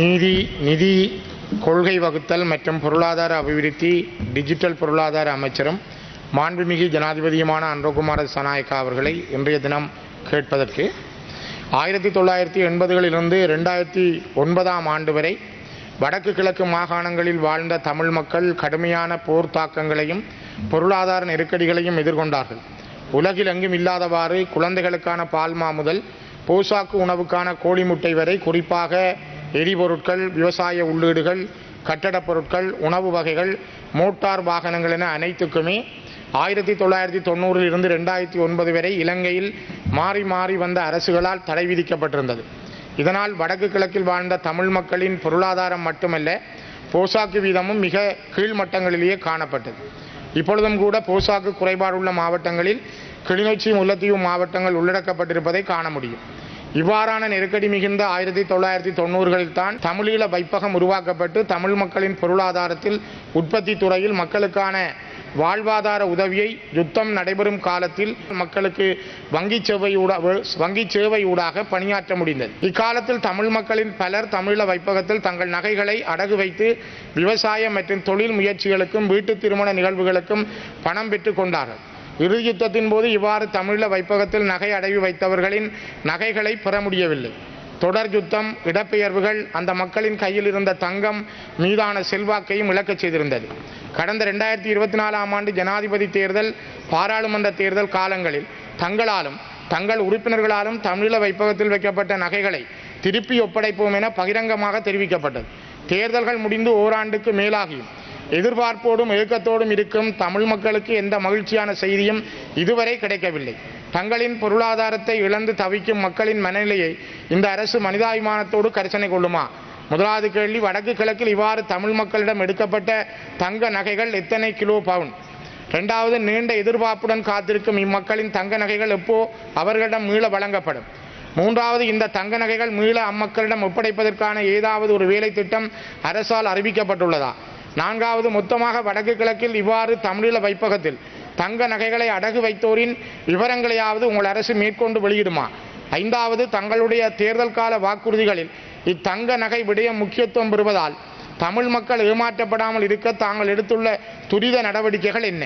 நீதி நிதி கொள்கை வகுத்தல் மற்றும் பொருளாதார அபிவிருத்தி டிஜிட்டல் பொருளாதார அமைச்சரும் மாண்புமிகு ஜனாதிபதியுமான அன்றகுமார சனாயக்கா அவர்களை இன்றைய தினம் கேட்பதற்கு ஆயிரத்தி தொள்ளாயிரத்தி எண்பதுகளிலிருந்து ரெண்டாயிரத்தி ஒன்பதாம் ஆண்டு வரை வடக்கு கிழக்கு மாகாணங்களில் வாழ்ந்த தமிழ் மக்கள் கடுமையான போர் தாக்கங்களையும் பொருளாதார நெருக்கடிகளையும் எதிர்கொண்டார்கள். உலகில் எங்கும் இல்லாதவாறு குழந்தைகளுக்கான பால்மா முதல் போசாக்கு உணவுக்கான கோழி முட்டை வரை குறிப்பாக எரிபொருட்கள் விவசாய உள்ளீடுகள் கட்டடப் பொருட்கள் உணவு வகைகள் மோட்டார் வாகனங்கள் என அனைத்துக்குமே ஆயிரத்தி தொள்ளாயிரத்தி தொண்ணூறில் இருந்து ரெண்டாயிரத்தி ஒன்பது வரை இலங்கையில் மாறி மாறி வந்த அரசுகளால் தடை விதிக்கப்பட்டிருந்தது. இதனால் வடக்கு கிழக்கில் வாழ்ந்த தமிழ் மக்களின் பொருளாதாரம் மட்டுமல்ல போசாக்கு வீதமும் மிக கீழ்மட்டங்களிலேயே காணப்பட்டது. இப்பொழுதும் கூட போசாக்கு குறைபாடுள்ள மாவட்டங்களில் கிளிநொச்சி முல்லத்தீவு மாவட்டங்கள் உள்ளடக்கப்பட்டிருப்பதை காண முடியும். இவ்வாறான நெருக்கடி மிகுந்த ஆயிரத்தி தொள்ளாயிரத்தி தொண்ணூறுகளில் தான் தமிழீழ வைப்பகம் உருவாக்கப்பட்டு தமிழ் மக்களின் பொருளாதாரத்தில் உற்பத்தி துறையில் மக்களுக்கான வாழ்வாதார உதவியை யுத்தம் நடைபெறும் காலத்தில் மக்களுக்கு வங்கி சேவை வங்கி சேவையூடாக பணியாற்ற முடிந்தது. இக்காலத்தில் தமிழ் மக்களின் பலர் தமிழீழ வைப்பகத்தில் தங்கள் நகைகளை அடகு வைத்து விவசாயம் மற்றும் தொழில் முயற்சிகளுக்கும் வீட்டு திருமண நிகழ்வுகளுக்கும் பணம் பெற்றுக் கொண்டார்கள். இறுதி யுத்தத்தின் போது இவ்வாறு தமிழீழ வைப்பகத்தில் நகை அடவி வைத்தவர்களின் நகைகளை பெற முடியவில்லை. தொடர் யுத்தம் இடப்பெயர்வுகள் அந்த மக்களின் கையில் இருந்த தங்கம் மீதான செல்வாக்கையும் இழக்கச் செய்திருந்தது. கடந்த ரெண்டாயிரத்தி இருபத்தி நாலாம் ஆண்டு ஜனாதிபதி தேர்தல் பாராளுமன்ற தேர்தல் காலங்களில் தங்களாலும் தங்கள் உறுப்பினர்களாலும் தமிழீழ வைப்பகத்தில் வைக்கப்பட்ட நகைகளை திருப்பி ஒப்படைப்போம் என பகிரங்கமாக தெரிவிக்கப்பட்டது. தேர்தல்கள் முடிந்து ஓராண்டுக்கு மேலாகியும் எதிர்பார்ப்போடும் ஏக்கத்தோடும் இருக்கும் தமிழ் மக்களுக்கு எந்த மகிழ்ச்சியான செய்தியும் இதுவரை கிடைக்கவில்லை. தங்களின் பொருளாதாரத்தை இழந்து தவிக்கும் மக்களின் மனநிலையை இந்த அரசு மனிதாபிமானத்தோடு கரிசனை கொள்ளுமா? முதலாவது கேள்வி வடக்கு கிழக்கில் இவ்வாறு தமிழ் மக்களிடம் எடுக்கப்பட்ட தங்க நகைகள் எத்தனை கிலோ பவுன்? இரண்டாவது நீண்ட எதிர்பார்ப்புடன் காத்திருக்கும் இம்மக்களின் தங்க நகைகள் எப்போ அவர்களிடம் மீள வழங்கப்படும்? மூன்றாவது இந்த தங்க நகைகள் மீள அம்மக்களிடம் ஒப்படைப்பதற்கான ஏதாவது ஒரு வேலை திட்டம் அரசால் அறிவிக்கப்பட்டுள்ளதா? நான்காவது மொத்தமாக வடக்கு கிழக்கில் இவ்வாறு தமிழீழ வைப்பகத்தில் தங்க நகைகளை அடகு வைத்தோரின் விவரங்களையாவது உங்கள் அரசு மேற்கொண்டு வெளியிடுமா? ஐந்தாவது தங்களுடைய தேர்தல் கால வாக்குறுதிகளில் இத்தங்க நகை விடயம் முக்கியத்துவம் பெறுவதால் தமிழ் மக்கள் ஏமாற்றப்படாமல் இருக்க தாங்கள் எடுத்துள்ள துரித நடவடிக்கைகள் என்ன?